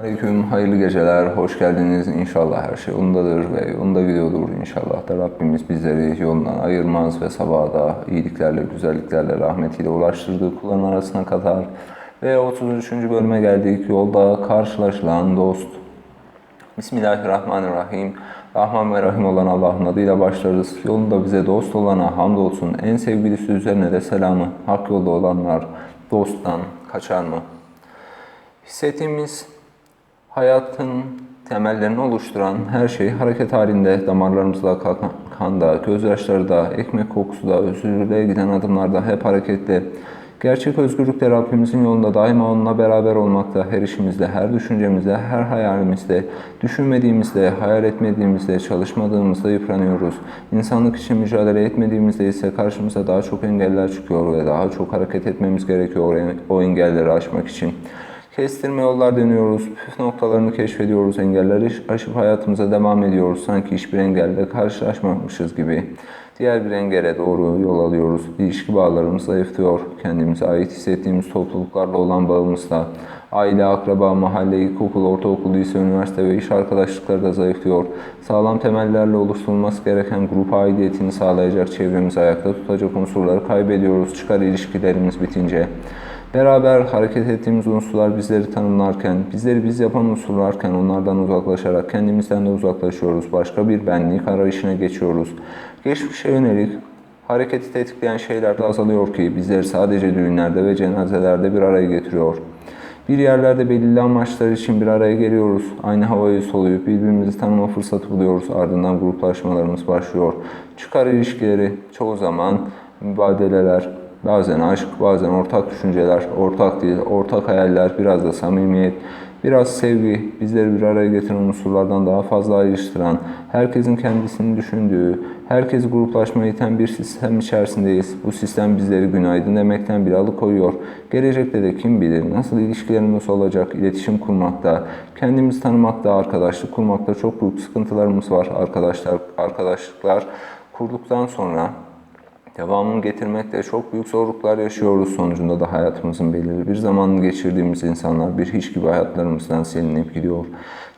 Aleyküm, hayırlı geceler, hoş geldiniz. İnşallah her şey yolundadır ve yolunda gidiyordur. İnşallah da Rabbimiz bizleri yolundan ayırmaz ve sabaha da iyiliklerle, güzelliklerle, rahmetiyle ulaştırdığı kulların arasına katar. Ve 33. bölüme geldik. Yolda karşılaşılan dost. Bismillahirrahmanirrahim. Rahman ve Rahim olan Allah'ın adıyla başlarız. Yolunda bize dost olana hamdolsun. En sevgilisi üzerine de selamı. Hak yolda olanlar dosttan kaçar mı? Hissettiğimiz hayatın temellerini oluşturan her şey hareket halinde, damarlarımızda, kan- kanda, gözyaşları ekmek kokusu da, özgürlüğe giden adımlarda hep hareketli. Gerçek özgürlük de Rabbimizin yolunda daima onunla beraber olmakta, her işimizde, her düşüncemizde, her hayalimizde, düşünmediğimizde, hayal etmediğimizde, çalışmadığımızda yıpranıyoruz. İnsanlık için mücadele etmediğimizde ise karşımıza daha çok engeller çıkıyor ve daha çok hareket etmemiz gerekiyor o engelleri aşmak için. Kestirme yollar deniyoruz, püf noktalarını keşfediyoruz, engelleri aşıp hayatımıza devam ediyoruz. Sanki hiçbir engelle karşılaşmamışız gibi. Diğer bir engele doğru yol alıyoruz. İlişki bağlarımız zayıflıyor. Kendimize ait hissettiğimiz topluluklarla olan bağımızda. Aile, akraba, mahalle, ilkokul, ortaokul, lise, üniversite ve iş arkadaşlıkları da zayıflıyor. Sağlam temellerle oluşturulması gereken grup aidiyetini sağlayacak çevremizi ayakta tutacak unsurları kaybediyoruz çıkar ilişkilerimiz bitince. Beraber hareket ettiğimiz unsurlar bizleri tanımlarken, bizleri biz yapan unsurlarken onlardan uzaklaşarak kendimizden de uzaklaşıyoruz. Başka bir benlik arayışına geçiyoruz. Geçmişe yönelik hareketi tetikleyen şeyler de azalıyor ki bizleri sadece düğünlerde ve cenazelerde bir araya getiriyor. Bir yerlerde belirli amaçlar için bir araya geliyoruz. Aynı havayı soluyup birbirimizi tanıma fırsatı buluyoruz. Ardından gruplaşmalarımız başlıyor. Çıkar ilişkileri çoğu zaman mübadeleler, bazen aşk, bazen ortak düşünceler, ortak dil, ortak hayaller, biraz da samimiyet, biraz sevgi, bizleri bir araya getiren unsurlardan daha fazla ayrıştıran, herkesin kendisini düşündüğü, herkesi gruplaşmaya iten bir sistem içerisindeyiz. Bu sistem bizleri günaydın demekten bile alıkoyuyor. Gelecekte de kim bilir nasıl ilişkilerimiz olacak, iletişim kurmakta, kendimizi tanımakta, arkadaşlık kurmakta çok büyük sıkıntılarımız var. Arkadaşlar, arkadaşlıklar kurduktan sonra Devamını getirmekte çok büyük zorluklar yaşıyoruz. Sonucunda da hayatımızın belirli bir zamanını geçirdiğimiz insanlar bir hiç gibi hayatlarımızdan silinip gidiyor.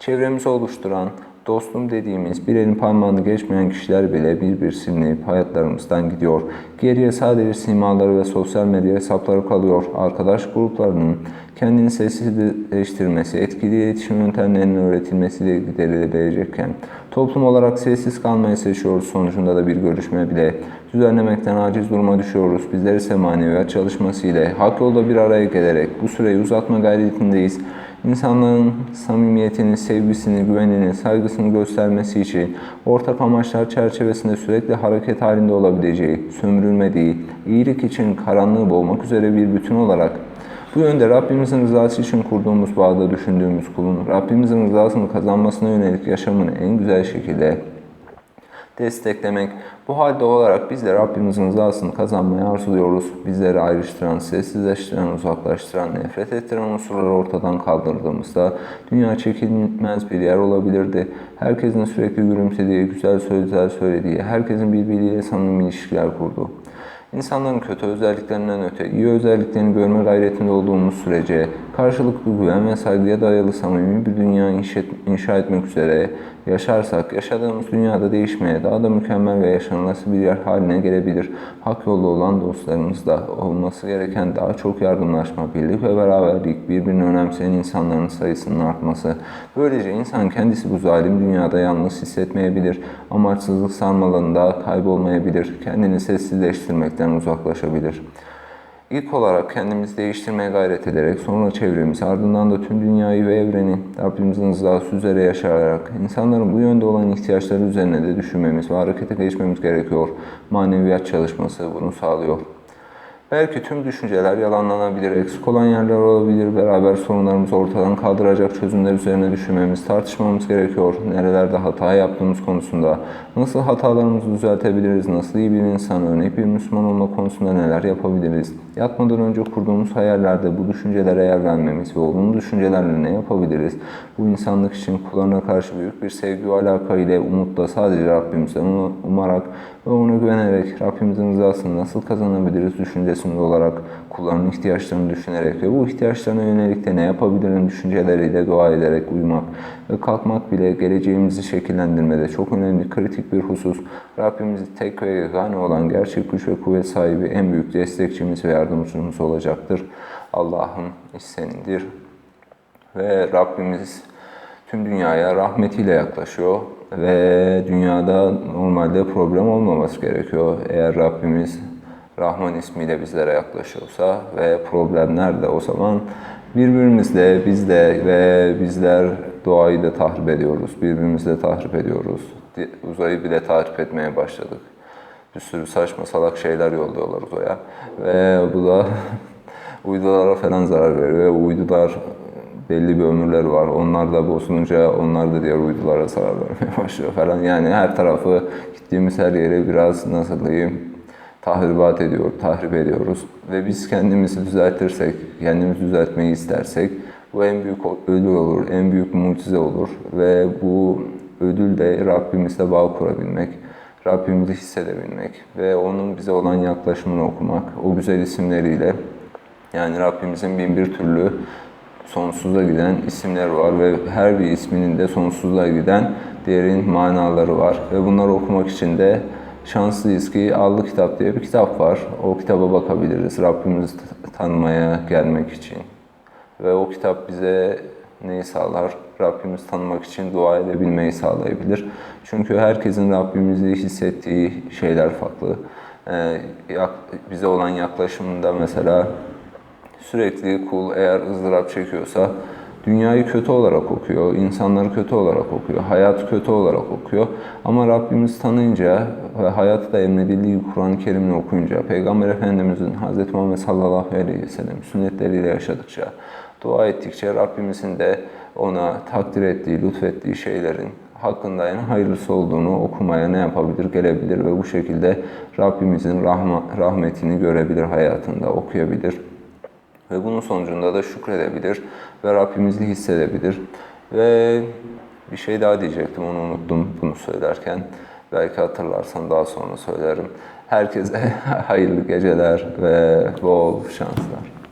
Çevremizi oluşturan, dostum dediğimiz bir elin parmağını geçmeyen kişiler bile bir bir hayatlarımızdan gidiyor. Geriye sadece simaları ve sosyal medya hesapları kalıyor. Arkadaş gruplarının kendini sessizleştirmesi, etkili iletişim yöntemlerinin öğretilmesiyle giderilebilecekken toplum olarak sessiz kalmayı seçiyoruz. Sonucunda da bir görüşme bile düzenlemekten aciz duruma düşüyoruz. Bizler ise maneviyat çalışması ile hak yolda bir araya gelerek bu süreyi uzatma gayretindeyiz. İnsanların samimiyetini, sevgisini, güvenini, saygısını göstermesi için ortak amaçlar çerçevesinde sürekli hareket halinde olabileceği, sömürülmediği, iyilik için karanlığı boğmak üzere bir bütün olarak bu yönde Rabbimizin rızası için kurduğumuz bağda düşündüğümüz kulun Rabbimizin rızasını kazanmasına yönelik yaşamını en güzel şekilde desteklemek. Bu halde olarak biz de Rabbimizin rızasını kazanmayı arzuluyoruz. Bizleri ayrıştıran, sessizleştiren, uzaklaştıran, nefret ettiren unsurları ortadan kaldırdığımızda dünya çekilmez bir yer olabilirdi. Herkesin sürekli gülümsediği, güzel sözler söylediği, herkesin birbiriyle samimi ilişkiler kurduğu. İnsanların kötü özelliklerinden öte iyi özelliklerini görme gayretinde olduğumuz sürece karşılıklı güven ve saygıya dayalı samimi bir dünya inşa, etmek üzere yaşarsak yaşadığımız dünyada değişmeye daha da mükemmel ve yaşanılası bir yer haline gelebilir. Hak yolda olan dostlarımızda olması gereken daha çok yardımlaşma, birlik ve beraberlik, birbirini önemseyen insanların sayısının artması. Böylece insan kendisi bu zalim dünyada yalnız hissetmeyebilir, amaçsızlık sarmalında kaybolmayabilir, kendini sessizleştirmekten uzaklaşabilir. İlk olarak kendimizi değiştirmeye gayret ederek, sonra çevremizi, ardından da tüm dünyayı ve evreni Rabbimizin rızası üzere yaşayarak, insanların bu yönde olan ihtiyaçları üzerine de düşünmemiz ve harekete geçmemiz gerekiyor. Maneviyat çalışması bunu sağlıyor. Belki tüm düşünceler yalanlanabilir, eksik olan yerler olabilir. Beraber sorunlarımızı ortadan kaldıracak çözümler üzerine düşünmemiz, tartışmamız gerekiyor. Nerelerde hata yaptığımız konusunda, nasıl hatalarımızı düzeltebiliriz, nasıl iyi bir insan, örnek bir Müslüman olma konusunda neler yapabiliriz? Yatmadan önce kurduğumuz hayallerde bu düşüncelere yer vermemiz ve olumlu düşüncelerle ne yapabiliriz? Bu insanlık için kullarına karşı büyük bir sevgi ve alaka ile umutla sadece Rabbimizden umarak ve ona güvenerek Rabbimizin rızasını nasıl kazanabiliriz düşüncesinde olarak kulların ihtiyaçlarını düşünerek ve bu ihtiyaçlarına yönelik de ne yapabilirim düşünceleriyle dua ederek uyumak ve kalkmak bile geleceğimizi şekillendirmede çok önemli kritik bir husus. Rabbimizi tek ve yegane olan gerçek güç ve kuvvet sahibi en büyük destekçimiz ve yardımcımız olacaktır. Allah'ım senindir ve Rabbimiz tüm dünyaya rahmetiyle yaklaşıyor ve dünyada normalde problem olmaması gerekiyor. Eğer Rabbimiz Rahman ismiyle bizlere yaklaşıyorsa ve problemler de o zaman birbirimizle biz de ve bizler doğayı da tahrip ediyoruz. Birbirimizle tahrip ediyoruz. Di- Uzayı bile tahrip etmeye başladık. Bir sürü saçma salak şeyler yolluyorlar uzaya. Ve bu da uydulara falan zarar veriyor. Ve uydular belli bir ömürleri var. Onlar da bozulunca onlar da diğer uydulara zarar vermeye başlıyor falan. Yani her tarafı gittiğimiz her yere biraz nasıl diyeyim tahribat ediyor, tahrip ediyoruz. Ve biz kendimizi düzeltirsek, kendimizi düzeltmeyi istersek bu en büyük ödül olur, en büyük mucize olur. Ve bu ödül de Rabbimizle bağ kurabilmek. Rabbimizi hissedebilmek ve onun bize olan yaklaşımını okumak, o güzel isimleriyle yani Rabbimizin bin bir türlü sonsuza giden isimler var ve her bir isminin de sonsuzluğa giden derin manaları var. Ve bunları okumak için de şanslıyız ki Allı Kitap diye bir kitap var. O kitaba bakabiliriz Rabbimizi tanımaya gelmek için. Ve o kitap bize neyi sağlar? Rabbimizi tanımak için dua edebilmeyi sağlayabilir. Çünkü herkesin Rabbimizi hissettiği şeyler farklı. Ee, bize olan yaklaşımında mesela sürekli kul eğer ızdırap çekiyorsa dünyayı kötü olarak okuyor, insanları kötü olarak okuyor, hayatı kötü olarak okuyor. Ama Rabbimiz tanıyınca ve hayatı da emredildiği Kur'an-ı Kerim'ini okuyunca, Peygamber Efendimizin Hz. Muhammed sallallahu aleyhi ve sellem sünnetleriyle yaşadıkça, dua ettikçe Rabbimizin de ona takdir ettiği, lütfettiği şeylerin hakkında en hayırlısı olduğunu okumaya ne yapabilir, gelebilir ve bu şekilde Rabbimizin rahma, rahmetini görebilir hayatında, okuyabilir. Ve bunun sonucunda da şükredebilir ve Rabbimizi hissedebilir. Ve bir şey daha diyecektim, onu unuttum bunu söylerken. Belki hatırlarsan daha sonra söylerim. Herkese hayırlı geceler ve bol şanslar.